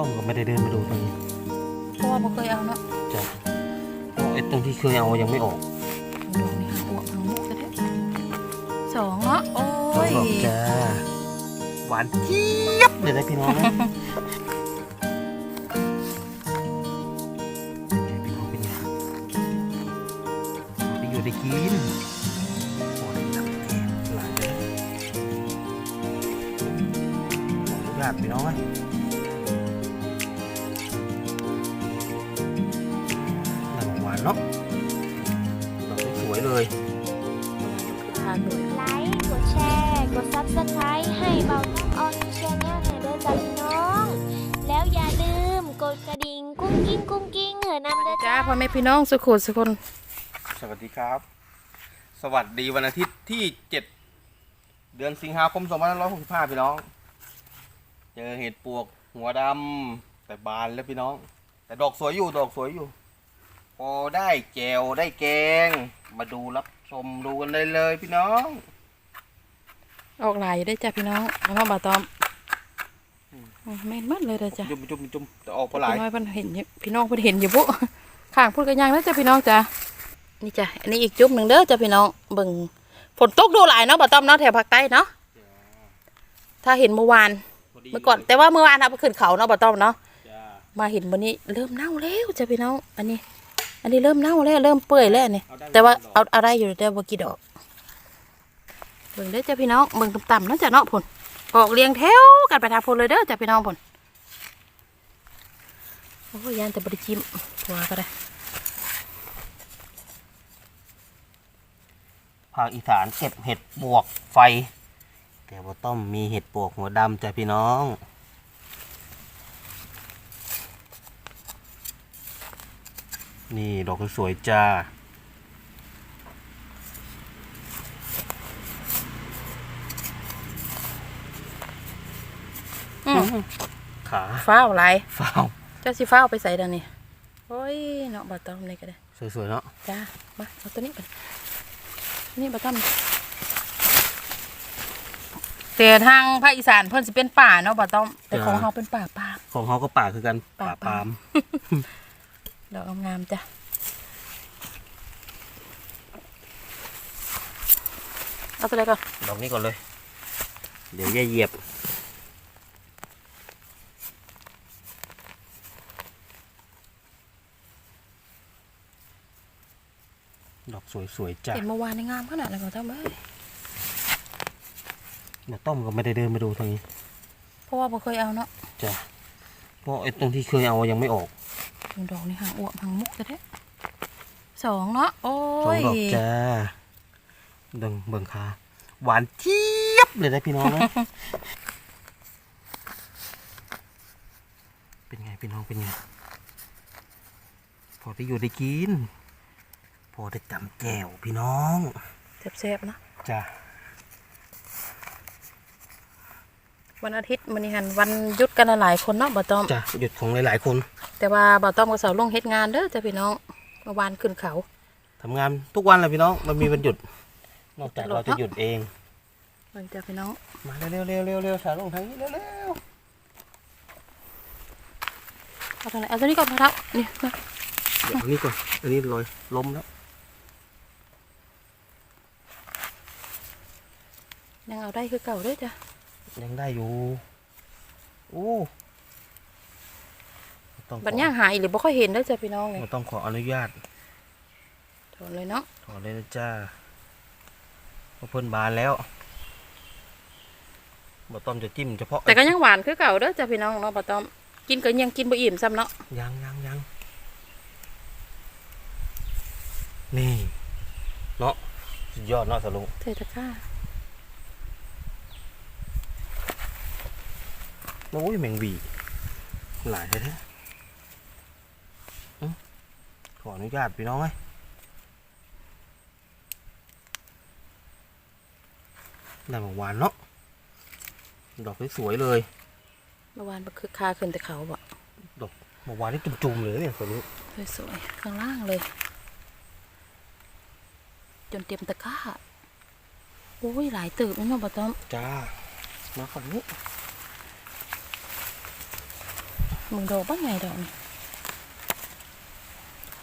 ต้อมก็ไม่ได้เดินมาดูตรงนี้เพราะว่าบ่เคยเอาเนาะจ้ะเพราะไอ้ตรงที่เคยเอายังไม่ออกดอกนี่หางอวกหางมุกก็ได้สองเนาะโอ้ต้องยบอกจ้าหวานเจี๊ยบเลยนะพี่น้องนะเป็นไงพี่น้องเป็นไงไปอยู่ได้กินโอ้ยน้ำแกงหลายเลยขออนุญาตพี่น้องนะน้ำหว เนาะดอกสวยๆเลยทานกดไลค์กดแชร์กด Subscribe ให้เบาน้ำออนแชนแนลในเด้อจ้าพี่น้อง แล้วอย่าลืมกดกระดิ่งกุ้งกิ้งกุ้งกิ้งเหอะนำเด้อจ้าจ้าพ่อแม่พี่น้องสุขุมสุคนสวัสดีครับ สวัสดีวันอาทิตย์ที่ 7 เดือนสิงหาคม2565พี่น้อง เจอเห็ดปวกหัวดำแต่บานแล้วพี่น้อง แต่ดอกสวยอยู่ดอกสวยอยู่ พอได้แจวได้แกง มาดูรับชมดูกันได้เลยพี่น้อง ออกหลายอยู่ได้อจ้าพี่น้องแล้วน้องบาตอมอืมแม่นมัดเลยเด้อจ้าจุ่มจุ่มจุ่มแต่ออกปลาไหลายพี่น้อยเพิ่นเห็นอยู่พี่น้องเพิ่นเห็นอยู่บุข้างพูดกันยังนะจ้าพี่น้องจ้านี่จ้ะอันนี้อีกจุ๊บหนึ่งเด้อจ้าพี่น้องเบิ่งฝนตกดูหลายเนาะบาตอมเนาะแถวภาคใต้เนาะถ้าเห็นเมื่อวานเมื่อก่อนแต่ว่าเมื่อวานเอาไปขึ้นเขาเนาะบาตอมเนาะ จ้ามาเห็นวันนี้เริ่มเน่าแล้วจ้ะพี่น้อง อันนี้ อันนี้เริ่มเน่าแล้วเริ่มเปื่อยแล้วนี่เอาได้แต่ว่าดอกเอาเอาได้อยู่แต่ว่ากี่ดอกเบิ่งเด้อจ้ะพี่น้องเบิ่งต่ำๆเนาะจ้ะเนาะผลออกเรียงแถวกันไปทางพลเลยเด้อจ้ะพี่น้องผลโอ้ยยานแต่บริจิมตัวก็ได้ภาคอีสานเก็บเห็ดปวกไฟ แต่ว่าต้อมมีเห็ดปวกหัวดำจ้ะพี่น้อง นี่ดอกสวยๆจ้า อืมขาฟ้าวหลายฟ้าวเจ้าสิฟ้าวไปใส่เดันนี่โอ้ยเนาะบาตอมนี่ก็ได้ สวยๆเนาะจ้ามาเอาตัวนี้กันนี่บาตอมแต่ทางภาคอีสานเพิ่นสิเป็นป่าเนาะบาตอมแต่ของเราเป็นป่าปาล์มของเขาก็ป่าคือกันป่าป่าปาปาล์ล์มม ดอกงามๆจ้ะเอาตัวไหนก่อนดอกนี้ก่อนเลย เดี๋ยวอย่าเหยียบดอกสวยๆจ้ะเห็นเมื่อวานในงามขนาดไหนของเจ้าเอ้ยเดี๋ยวต้อมก็ไม่ได้เดินมาดูตรงนี้ เพราะว่าบ่เคยเอาเนาะจ้ะเพราะไอ้ตรงที่เคยเอายังไม่ออก ดอกนี่หางอวกหางมุกจะได้สองเนาะโอ้สองยดอกจ้าเบิ่งเบิ่งขาหวานเจี๊ยบเลยนะพี่น้องนะเป็นไงพี่น้องเป็นไงพอได้อยู่ได้กิน พอได้จำแจวพี่น้องแซ่บๆเนาะจ้ะวันอาทิตย์มันนี่หันวันหยุดกันหลายๆคนเนาะบ่ต้อมจ้ะหยุดของหลายๆคน แต่ว่าบ่ต้อมกับเสาวลงเฮ็ดงานเด้อจ้ะพี่น้องเมื่อวานขึ้นเขา ทำงานทุกวันเลยพี่น้อง มันมีวันหยุด นอกจากเราจะหยุดเองเบิ่งจ้ะพี่น้องมาเร็วเร็วเร็วเร็วเร็วสาวลงทางนี้เร็วเร็วเอาตัวไหนเอาตัวนี้ก่อนพะทับนี่มาเดี๋ยวอันนี้ก่อน อันนี้ลอยล้มแล้ว ยังเอาได้คือเก่าเด้อจ้ะยังได้อยู่ โอ้ ต้องขอบัดย่างหายหรือบ่ค่อยเห็นเด้อจ้ะพี่น้องนี่เราต้องขออนุญาตถอนเลยเนาะถอนเลยนะจ้าเพราะเพิ่นบานแล้วบ่ต้อมจะจิ้มเฉพาะแต่ก็ยังหวานคือเก่าเด้อจ้ะพี่น้องเนาะบ่ต้อมกินก็ยังกินบ่อิ่มซ้ำเนาะยังยังยังนี่เนาะสุดยอดเนาะสลุงเทตะกร้าโอ้ยแมงวีหลายแท้ๆอื้อ ขออนุญาตพี่น้องไหมได้หมากหวานเนาะ ดอกสวยๆเลย เมื่อวานบ่คือคาขึ้นแต่เขาบ่หมากหวานนี่จุ่มๆเลยเนี่ยสลุงสวยๆข้างล่างเลย จนเต็มตะกร้า โอ้ยหลายตึกเนาะบ่ต้อมจ้า มาฝั่งนี้มึงดอกบ้างไงดอกนี่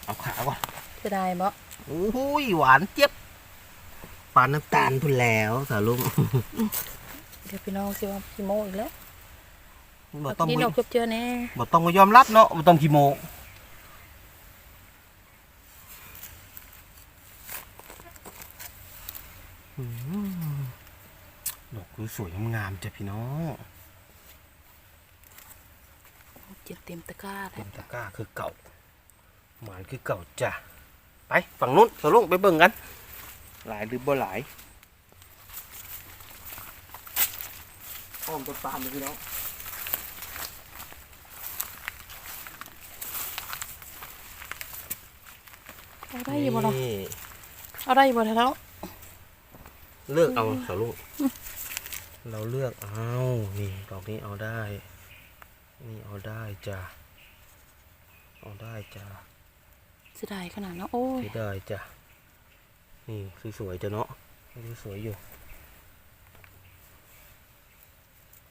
เอาขาก่อนจะได้บ่โอ้ยหวานเจี๊ยบปานน้ำตาลพุ่นแล้วสาวลุงเดี๋ยวพี่น้องสิว่าพี่โมอีกแล้วบ่ต้องนี่ไปดอกเจือๆแน่บ่ต้องมายอมรับเนาะบ่ต้องขี้โมอืมดอกคือสวยงามๆจ้ะพี่น้องเจ็บเต็มตะกร้าเลเต็ยมตะกร้าคือเก่า หมานคือเก่าจ้ะไปฝั่งนู้นสาวลุงไปเบิ่งกัน หลายหรือบ่หลายอ้อมต้นตาลเลยพี่น้องเอาได้อยู่บ่ล่ะนี่เอาได้อยู่บ่แล้วเลือกเอาสาวลุงเราเลือกเอานี่ดอกนี้เอาได้ นี่เอาได้จ้ะเอาได้จ้ะ เสียดายขนาดเนาะโอ้ยที่ได้จ้ะ นี่สวยๆจ้ะเนาะนี่สวยอยู่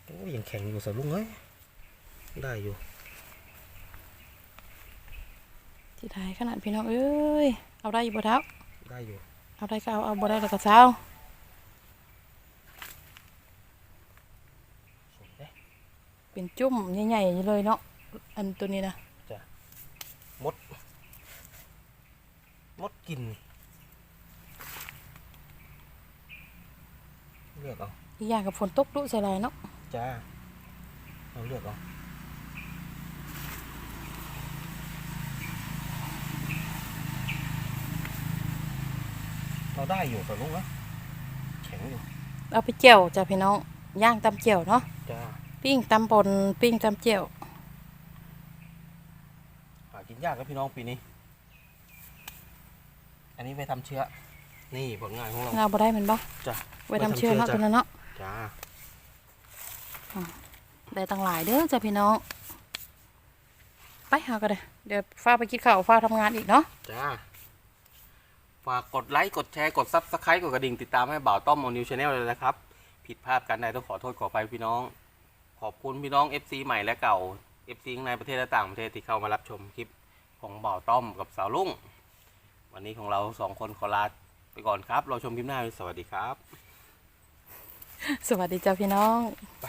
โอ้ยยังแข็งอยู่สาวลุงเอ้ยได้อยู่เสียดายขนาดพี่น้องเอ้ยเอาได้อยู่บ่แล้วได้อยู่ เอาได้ก็เอาเอาบ่ได้แล้วก็เศร้าสวยเด้เป็นจุ่มใหญ่ๆอยู่เลยเนาะอันตัวนี้นะ มด มดกินเลือกเอาอีกอย่างกับฝนตกดุใส่ลายเนาะจ้าเราเลือกเอาเราได้อยู่แต่ลุงนะแข็งอยู่เอาไปเจียวจ้ะพี่น้องย่างตำเจียวเนาะจ้าปิ้งตำปนปิ้งตำเจียวหากินยากครับพี่น้องปีนี้ อันนี้ไปทำเชื้อ นี่ผลงานของเราเราบ่ได้แมันบ่จ้ะไว้ทำเชื้อเนาะไว้ทำเชื้อตัวนั้นเนาะจ้าได้ตั้งหลายเด้อจ้ะพี่น้อง ไปหากันเลยเดี๋ยวฟ้าไปกินข้าวฟ้าทำงานอีกเนาะ จ้าฝากกดไลค์กดแชร์กดซับสไครต์กดกระดิ่งติดตามให้บ่าวต้อมโมนิวชาแนลเลยนะครับ ผิดพลาดกันใดต้องขอโทษขอไปพี่น้อง ขอบคุณพี่น้อง FC ใหม่และเก่า FC ทั้งในประเทศและต่างประเทศที่เข้ามารับชมคลิปของบ่าวต้อมกับสาวลุง วันนี้ของเราสองคนขอลาไปก่อนครับ เราชมคลิปหน้า สวัสดีครับ สวัสดีจ้าพี่น้องไป